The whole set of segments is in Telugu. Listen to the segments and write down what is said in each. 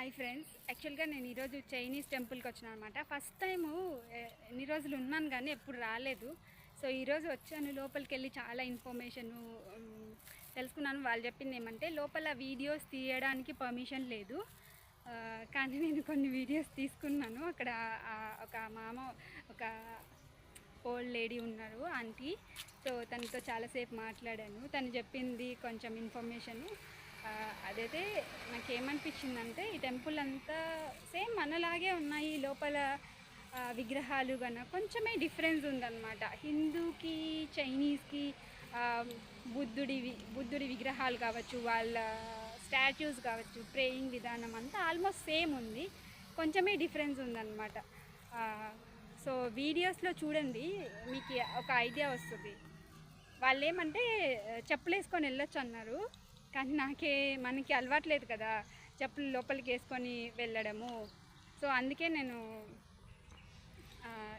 హాయ్ ఫ్రెండ్స్ యాక్చువల్గా నేను ఈరోజు చైనీస్ టెంపుల్కి వచ్చినాను అనమాట ఫస్ట్ టైము ఎన్ని రోజులు ఉన్నాను కానీ ఎప్పుడు రాలేదు. సో ఈరోజు వచ్చాను. లోపలికి వెళ్ళి చాలా ఇన్ఫర్మేషన్ తెలుసుకున్నాను. వాళ్ళు చెప్పింది ఏమంటే లోపల వీడియోస్ తీయడానికి పర్మిషన్ లేదు. కానీ నేను కొన్ని వీడియోస్ తీసుకున్నాను. అక్కడ ఒక మామ ఒక ఓల్డ్ లేడీ ఉన్నారు ఆంటీ సో తనతో చాలాసేపు మాట్లాడాను. తను చెప్పింది కొంచెం ఇన్ఫర్మేషన్ అదైతే నాకేమనిపించిందంటే ఈ టెంపుల్ అంతా సేమ్ మనలాగే ఉన్నాయి. లోపల విగ్రహాలు కన్నా కొంచెమే డిఫరెన్స్ ఉందన్నమాట. హిందూకి చైనీస్కి బుద్ధుడి బుద్ధుడి విగ్రహాలు కావచ్చు వాళ్ళ స్టాచ్యూస్ కావచ్చు ప్రేయింగ్ విధానం అంతా ఆల్మోస్ట్ సేమ్ ఉంది. కొంచెమే డిఫరెన్స్ ఉందన్నమాట. సో వీడియోస్లో చూడండి మీకు ఒక ఐడియా వస్తుంది. వాళ్ళు ఏమంటే చెప్పులు వేసుకొని వెళ్ళొచ్చు అన్నారు కానీ నాకే మనకి అలవాట్లేదు కదా చెప్పులు లోపలికి వేసుకొని వెళ్ళడము. సో అందుకే నేను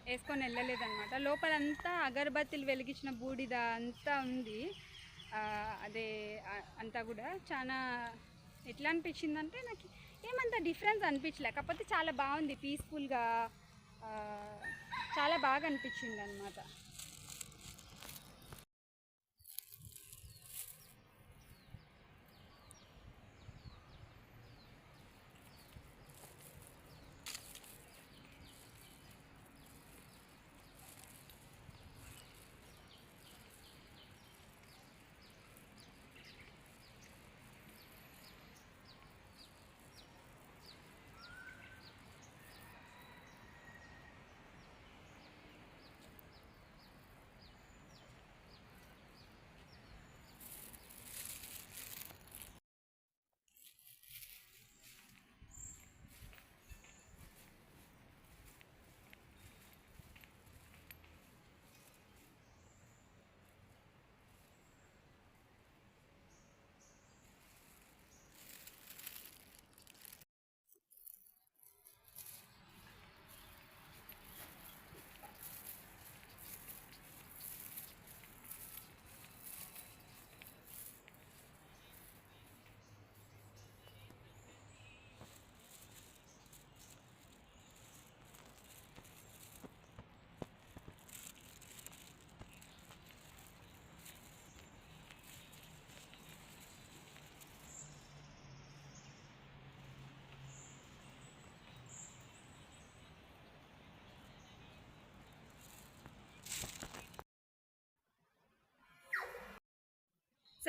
వేసుకొని వేసుకొని వెళ్ళలేదన్నమాట. లోపలంతా అగరబత్తిలు వెలిగించిన బూడిద అంతా ఉంది. అదే అంతా కూడా చాలా ఎట్లా అనిపించిందంటే నాకు ఏమంత డిఫరెన్స్ అనిపించలే. కాకపోతే చాలా బాగుంది పీస్ఫుల్గా చాలా బాగా అనిపించింది అనమాట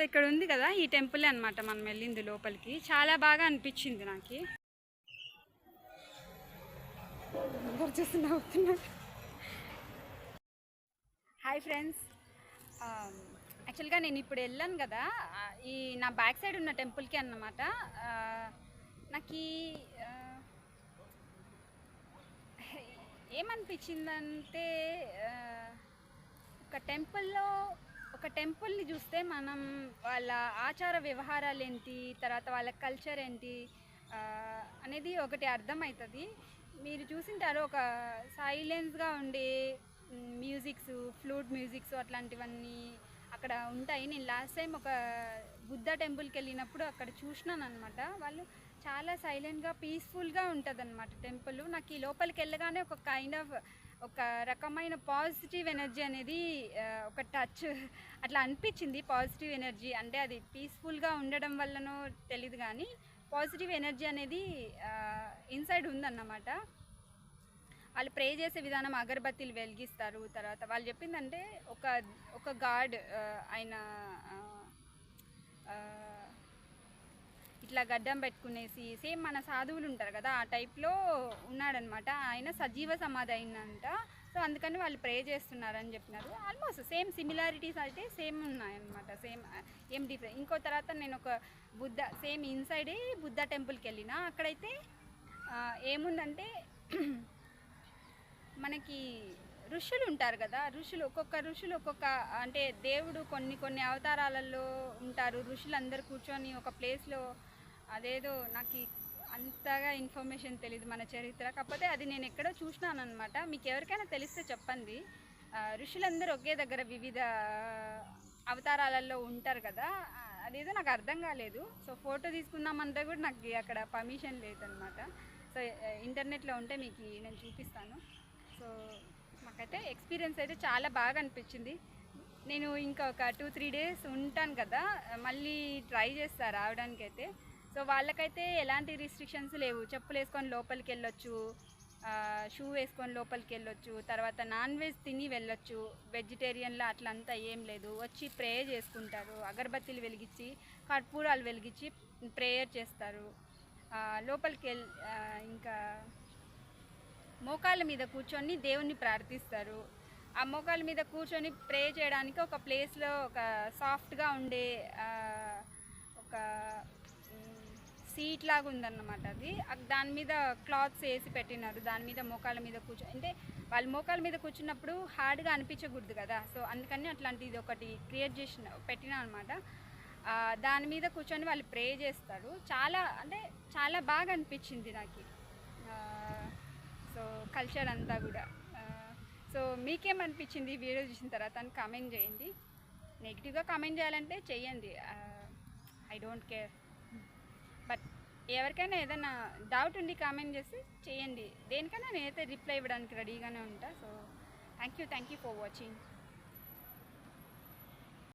ఇక్కడ ఉంది కదా ఈ టెంపుల్ అన్నమాట మనం వెళ్ళింది లోపలికి. చాలా బాగా అనిపించింది నాకు. అందరు హాయ్ ఫ్రెండ్స్. యాక్చువల్గా నేను ఇప్పుడు వెళ్ళాను కదా ఈ నా బ్యాక్ సైడ్ ఉన్న టెంపుల్కి అన్నమాట. నాకు ఏమనిపించిందంటే ఒక టెంపుల్లో ఒక టెంపుల్ని చూస్తే మనం వాళ్ళ ఆచార వ్యవహారాలు ఏంటి తర్వాత వాళ్ళ కల్చర్ ఏంటి అనేది ఒకటి అర్థమవుతుంది మీరు చూసింటారు ఒక సైలెన్స్గా ఉండే మ్యూజిక్స్ ఫ్లూట్ మ్యూజిక్స్ అట్లాంటివన్నీ అక్కడ ఉంటాయి. నేను లాస్ట్ టైం ఒక బుద్ధ టెంపుల్కి వెళ్ళినప్పుడు అక్కడ చూసినాను అనమాట వాళ్ళు చాలా సైలెంట్గా పీస్ఫుల్గా ఉంటుంది అనమాట టెంపుల్ నాకు ఈ లోపలికి వెళ్ళగానే ఒక కైండ్ ఆఫ్ ఒక రకమైన పాజిటివ్ ఎనర్జీ అనేది ఒక టచ్. అట్లా అనిపించింది పాజిటివ్ ఎనర్జీ. అంటే అది పీస్ఫుల్గా ఉండడం వల్లనో తెలియదు కానీ పాజిటివ్ ఎనర్జీ అనేది ఇన్సైడ్ ఉందన్నమాట. వాళ్ళు ప్రే చేసే విధానం అగరబత్తీలు వెలిగిస్తారు. తర్వాత వాళ్ళు చెప్పిందంటే ఒక ఒక గాడ్ ఆయన ఇట్లా గడ్డం పెట్టుకునేసి సేమ్ మన సాధువులు ఉంటారు కదా ఆ టైప్లో ఉన్నాడనమాట. ఆయన సజీవ సమాధి అయిందంట. సో అందుకని వాళ్ళు ప్రే చేస్తున్నారని చెప్పినారు. ఆల్మోస్ట్ సేమ్ సిమిలారిటీస్ అయితే సేమ్ ఉన్నాయన్నమాట. సేమ్ uh, ఏం డిఫరెంట్ ఇంకో తర్వాత నేను ఒక బుద్ధ సేమ్ ఇన్సైడే బుద్ధ టెంపుల్కి వెళ్ళిన అక్కడైతే ఏముందంటే మనకి ఋషులు ఉంటారు కదా ఋషులు ఒక్కొక్క ఋషులు ఒక్కొక్క అంటే దేవుడు కొన్ని కొన్ని అవతారాలలో ఉంటారు. ఋషులు అందరు కూర్చొని ఒక ప్లేస్లో అదేదో నాకు అంతగా ఇన్ఫర్మేషన్ తెలియదు మన చరిత్ర. కాకపోతే అది నేను ఎక్కడో చూసినాను అనమాట మీకు ఎవరికైనా తెలిస్తే చెప్పండి. ఋషులందరూ ఒకే దగ్గర వివిధ అవతారాలలో ఉంటారు కదా. అదేదో నాకు అర్థం కాలేదు. సో ఫోటో తీసుకుందామంతా కూడా నాకు అక్కడ పర్మిషన్ లేదనమాట సో ఇంటర్నెట్లో ఉంటే మీకు నేను చూపిస్తాను. సో మాకైతే ఎక్స్పీరియన్స్ అయితే చాలా బాగా అనిపించింది. నేను ఇంకా ఒక టూ త్రీ డేస్ ఉంటాను కదా. మళ్ళీ ట్రై చేస్తా రావడానికి అయితే సో వాళ్ళకైతే ఎలాంటి రిస్ట్రిక్షన్స్ లేవు. చెప్పులు వేసుకొని లోపలికి వెళ్ళొచ్చు షూ వేసుకొని లోపలికి వెళ్ళొచ్చు తర్వాత నాన్ వెజ్ తిని వెళ్ళొచ్చు. వెజిటేరియన్లో అట్లా ఏం లేదు. వచ్చి ప్రేయర్ చేసుకుంటారు. అగరబత్తీలు వెలిగించి కర్పూరాలు వెలిగించి ప్రేయర్ చేస్తారు. లోపలికి వెళ్ ఇంకా మోకాళ్ళ మీద కూర్చొని దేవుణ్ణి ప్రార్థిస్తారు. ఆ మోకాళ్ళ మీద కూర్చొని ప్రే చేయడానికి ఒక ప్లేస్లో ఒక సాఫ్ట్గా ఉండే ఒక సీట్ లాగా ఉందన్నమాట అది. దాని మీద క్లాత్స్ వేసి పెట్టినారు. దాని మీద మోకాల మీద కూర్చో అంటే వాళ్ళు మోకాల మీద కూర్చున్నప్పుడు హార్డ్గా అనిపించకూడదు కదా. సో అందుకని అట్లాంటిది ఒకటి క్రియేట్ చేసిన పెట్టినా అనమాట దాని మీద కూర్చొని వాళ్ళు ప్రే చేస్తారు. చాలా అంటే చాలా బాగా అనిపించింది నాకు. సో కల్చర్ అంతా కూడా. సో మీకేమనిపించింది ఈ వీడియో చూసిన తర్వాత? అని కామెంట్ చేయండి. నెగిటివ్గా కామెంట్ చేయాలంటే చేయండి. ఐ డోంట్ కేర్ బట్ ఎవరికైనా ఏదైనా డౌట్ ఉండి కామెంట్ చేసి చేయండి. దేనికైనా నేనైతే రిప్లై ఇవ్వడానికి రెడీగానే ఉంటా. So thank you thank you for watching